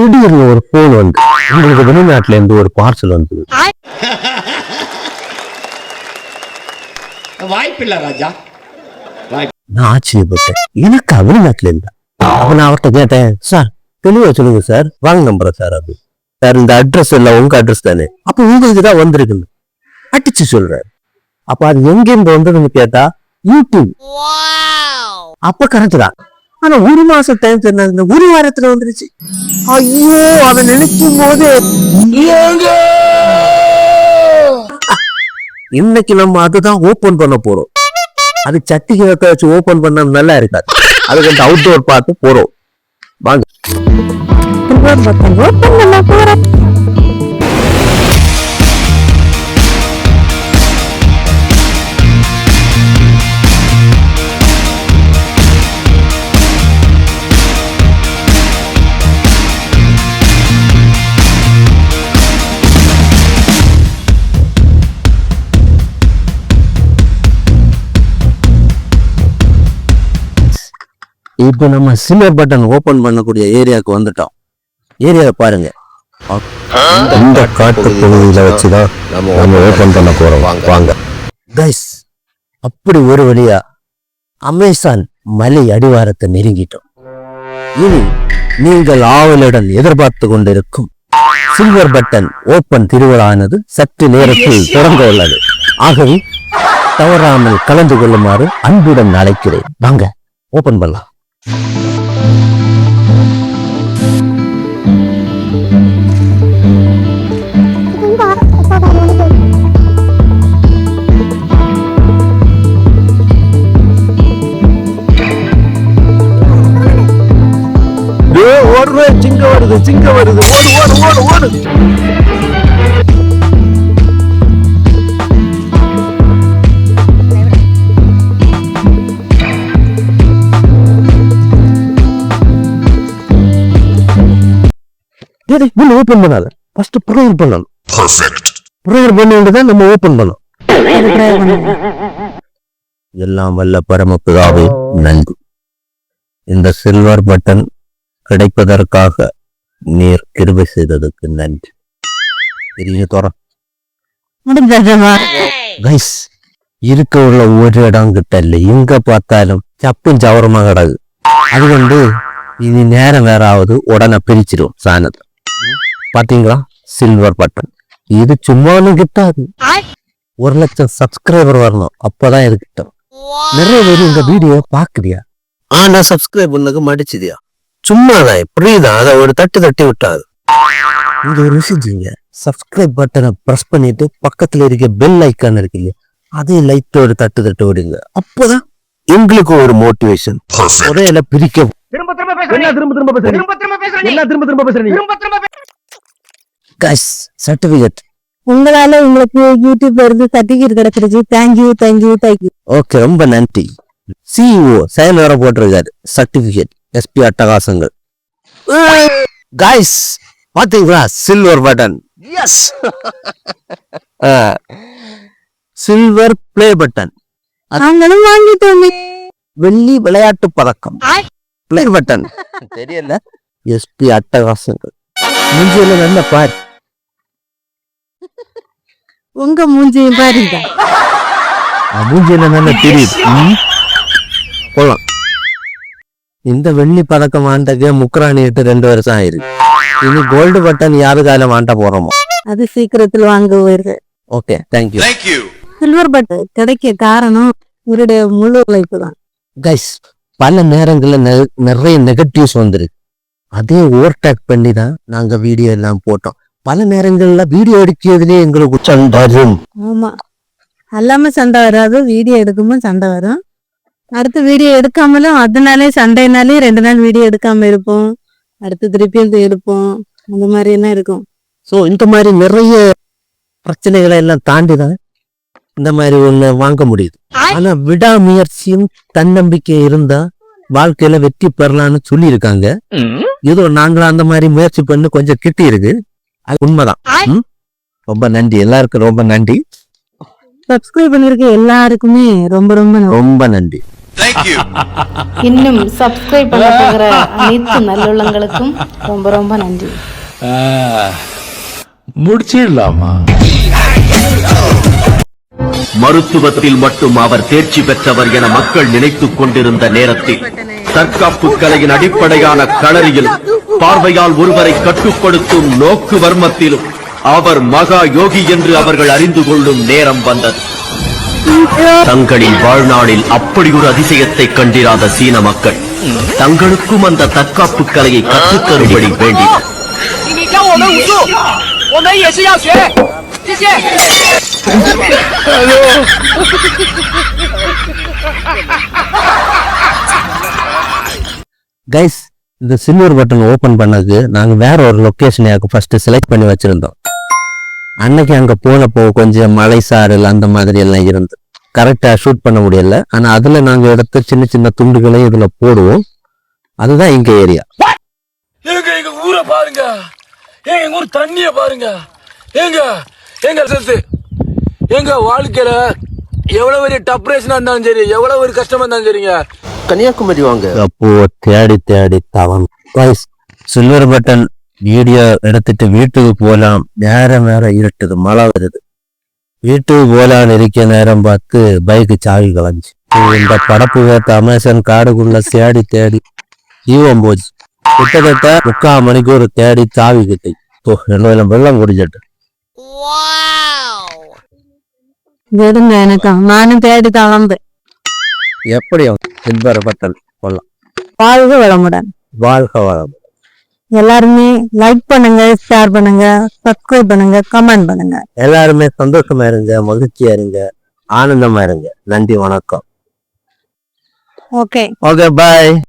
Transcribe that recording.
திடீர்னு ஒரு போன் வந்து உங்களுக்கு வெளிநாட்டுல இருந்து ஒரு பார்சல் வந்தது. வாய்ப்பில்லை ராஜா. நான் ஆச்சரியப்பட்டேன். எனக்கு வெளிநாட்டுல இருந்தா. அப்ப நான் அவர்கிட்ட கேட்டேன் சார் தெளிவா சொல்லுங்க சார். வாங்க நம்புறேன் சார் அது. சார் இந்த அட்ரஸ் எல்லாம் உங்க அட்ரஸ் தானே. அப்ப உங்களுக்கு தான் வந்திருக்குன்னு. அடிச்சு சொல்றாரு. அப்ப அது எங்கிருந்து வந்ததுன்னு கேட்டா யூடியூப் அப்ப கரெக்ட் தான். ஆனா ஒரு மாசம் டைம் சொன்னாங்க ஒரு வாரத்துல வந்துருச்சு. ஐயோ அதை நினைக்கும் போது இன்னைக்கு நம்ம அதுதான் ஓபன் பண்ண போறோம். அது சட்டிகளை வச்சு ஓபன் பண்ண நல்லா இருக்காது. அதுக்கு அந்த அவுட்டோர் பார்த்து போறோம். வாங்க. இப்போ நம்ம சில்வர் பட்டன் ஓபன் பண்ணக்கூடிய ஏரியாவுக்கு வந்துட்டோம். ஏரியாவை பாருங்க. இந்த காட்டு பகுதியில வச்சுதான் நம்ம ஓபன் பண்ண போறோம். வாங்க. கைஸ் அப்படி ஒரு வழியா அமேசான் மலை அடிவாரத்தை நெருங்கிட்டோம். இனி நீங்கள் ஆவலுடன் எதிர்பார்த்து கொண்டிருக்கும் சில்வர் பட்டன் ஓபன் திருவிழானது சற்று நேரத்தில் தொடங்க உள்ளது. ஆகவே தவறாமல் கலந்து கொள்ளுமாறு அன்புடன் அழைக்கிறேன். வாங்க ஓபன் பண்ணலாம். ஓடுறேன் சிங்க வருது சிங்க வருது. ஓடு ஓடு ஓடு ஓடு. உள்ள ஓபன் பண்ணாத. ஃபர்ஸ்ட் ப்ரேயர் பண்ணணும். ப்ரேயர் பண்ணிட்டு தான் நம்ம ஓபன் பண்ணோம் எல்லாம் வல்ல பரமபிதாவே நன்றி. இந்த சில்வர் பட்டன் கிடைப்பதற்காக நீர் கிருபை செய்ததுக்கு நன்றி. பெரிய தோற. கைஸ் இருக்க உள்ள ஒரு இடம் கிட்ட இல்லை. எங்க பார்த்தாலும் சப்பும் சவரமா கிடக்கு. இனி நேரம் வேற ஆகுது உடனே பிரிச்சிடும் சாணத்தை. பாத்தீங்களா? சில்வர் பட்டன் இது சும்மா ஒண்ணும் கிட்டாது. ஒரு லட்சம் சப்ஸ்கிரைபர் வரணும். அப்பதான் இது கிட்டும். நிறைய பேர் இந்த வீடியோ பாக்குறியா ஆனா சப்ஸ்கிரைப் பண்ணதுக்கு மடிச்சுதியா? சும்மாதான் புரியுதா அதை ஒரு தட்டு தட்டி விட்டாது. இங்க ஒரு விஷயம் செய்யுங்க. சப்ஸ்கிரைப் பட்டனை பிரஸ் பண்ணிட்டு பக்கத்துல இருக்க பெல் ஐக்கான் இருக்கு இல்லையா? அதையும் லைட் ஒரு தட்டு தட்டு விடுங்க அப்பதான் எங்களுக்கு ஒரு மோட்டிவேஷன் உரையில பிரிக்க திரும்ப திரும்ப திரும்ப திரும்ப திரும்ப திரும்ப பேசுறீங்க. என்ன திரும்ப திரும்ப கஸ் சர்டிபிகேட் உங்களால உங்களுக்கு யூடியூப் இருந்து சர்டிபிகேட் கிடைச்சிருச்சு. தேங்க்யூ தேங்க்யூ தேங்க்யூ ஓகே ரொம்ப நன்றி. சிஇஓ செயல் வர போட்டிருக்காரு. சர்டிபிகேட் எஸ்பி அட்டகாசங்கள். காய்ஸ் பாத்தீங்களா? Silver button yes silver play button நாங்களும் வாங்கிட்டோமே. வெள்ளி விளையாட்டு பதக்கம். பிளே பட்டன் தெரியல. எஸ்பி அட்டகாசங்கள். மூஞ்சியில நல்ல பார். உங்க மூஞ்சியும் பாருங்க. மூஞ்சியில நல்ல தெரியுது. இந்த வெள்ளி பதக்கம் வாண்டக்கு முக்கராணி இட்டு ரெண்டு வருஷம் ஆயிருக்கு. இனி கோல்டு பட்டன் யாரு காலம் வாண்ட போறோமோ? அது சீக்கிரத்தில் வாங்க போயிருது ஓகே தேங்க்யூ சில்வர் பட் கிடைக்க காரணம் இவருடைய முழு உழைப்பு தான். கைஸ் பல நேரங்கள்ல நெ- நிறைய நெகட்டிவ்ஸ் வந்திருக்கு. அதே ஓவர்டேக் பண்ணி தான் நாங்க வீடியோ எல்லாம் போட்டோம். பல நேரங்கள்ல வீடியோ எடுக்கிறதுலயே எங்களுக்கு சண்டை வரும் ஆமா. அல்லாம சண்டை வராது. வீடியோ எடுக்கும்போது சண்டை வரும். அடுத்து வீடியோ எடுக்காமலும் அதனாலே சண்டைனாலே ரெண்டு நாள் வீடியோ எடுக்காம இருப்போம். அடுத்து திருப்பியும் எடுப்போம். அந்த மாதிரி எல்லாம் இருக்கும். ஸோ இந்த மாதிரி நிறைய பிரச்சனைகளை எல்லாம் தாண்டி தான் இந்த மாதிரி ஒண்ணு வாங்க முடியுது. ஆனா விடாமுயற்சியும் தன்னம்பிக்கை இருந்தா வாழ்க்கையில வெற்றி பெறலாம்னு சொல்லியிருக்காங்க. ஏதோ நாங்களும் அந்த மாதிரி முயற்சி பண்ணி கொஞ்சம் கிட்டி இருக்கு உண்மைதான்? ரொம்ப நன்றி. எல்லாருக்கும் ரொம்ப நன்றி. சப்ஸ்கிரைப் பண்ணிருக்க எல்லாருக்குமே ரொம்ப ரொம்ப நன்றி. ரொம்ப நன்றி. இன்னும் சப்ஸ்கிரைப் பண்ண போகிற அனைத்து நல்லுள்ளங்களுக்கும் ரொம்ப ரொம்ப நன்றி. முடிச்சிடலாமா? மருத்துவத்தில் மட்டும் அவர் தேர்ச்சி பெற்றவர் என மக்கள் நினைத்துக் கொண்டிருந்த நேரத்தில் தற்காப்பு கலையின் அடிப்படையான களரியில் பார்வையால் ஒருவரை கட்டுப்படுத்தும் நோக்கு வர்மத்திலும் அவர் மகா யோகி என்று அவர்கள் அறிந்து கொள்ளும் நேரம் வந்தது. தங்களின் வாழ்நாளில் அப்படி ஒரு அதிசயத்தை கண்டிராத சீன மக்கள் தங்களுக்கும் அந்த தற்காப்பு கலையை கற்றுத்தரும்படி வேண்டினர் கைஸ் இந்த சில்வர் பட்டன் ஓப்பன் பண்ணதுக்கு நாங்கள் வேற ஒரு லொகேஷனையாக்கு ஃபர்ஸ்ட் செலக்ட் பண்ணி வச்சுருந்தோம். அன்னைக்கு அங்கே போனப்போ கொஞ்சம் மலை சாரல் அந்த மாதிரி எல்லாம் இருந்து கரெக்டாக ஷூட் பண்ண முடியல. ஆனால் அதில் நாங்கள் எடுத்த சின்ன சின்ன துண்டுகளையும் இதில் போடுவோம். அதுதான் எங்கள் ஏரியா எங்க எங்க ஊரை பாருங்க. எங்க எங்க ஊர் தண்ணிய பாருங்க. ஏங்க எங்க சேர்த்து எங்க வாழ்க்கையில எவ்வளவு பெரிய டப்ரேஷனா இருந்தாலும் சரி எவ்வளவு ஒரு கஷ்டமா இருந்தாலும் சரிங்க. கன்னியாகுமரி வாங்க. அப்போ தேடி தேடி தவம். சில்வர் பட்டன் வீடியோ எடுத்துட்டு வீட்டுக்கு போலாம். நேரம் வேற இருட்டுது மழை வருது. வீட்டுக்கு போலான்னு இருக்க நேரம் பார்த்து பைக்கு சாவி கலைஞ்சு. இந்த படப்பு வேத்த அமேசான் காடுக்குள்ள தேடி தேடி ஜீவம் போச்சு. கிட்டத்தட்ட முக்கால் மணிக்கூர் தேடி சாவி கிட்டை என்ன வெள்ளம் குடிச்சிட்டு. விடுங்க எனக்கு நானும் தேடி தளர்ந்தேன் எப்படி பட்டன் கொள்ளலாம். வாழ்க வளமுடன். வாழ்க வளம் எல்லாருமே லைக் பண்ணுங்க ஷேர் பண்ணுங்க சப்ஸ்கிரைப் பண்ணுங்க கமெண்ட் பண்ணுங்க. எல்லாருமே சந்தோஷமா இருங்க மகிழ்ச்சியா இருங்க ஆனந்தமா இருங்க. நன்றி வணக்கம். Okay okay bye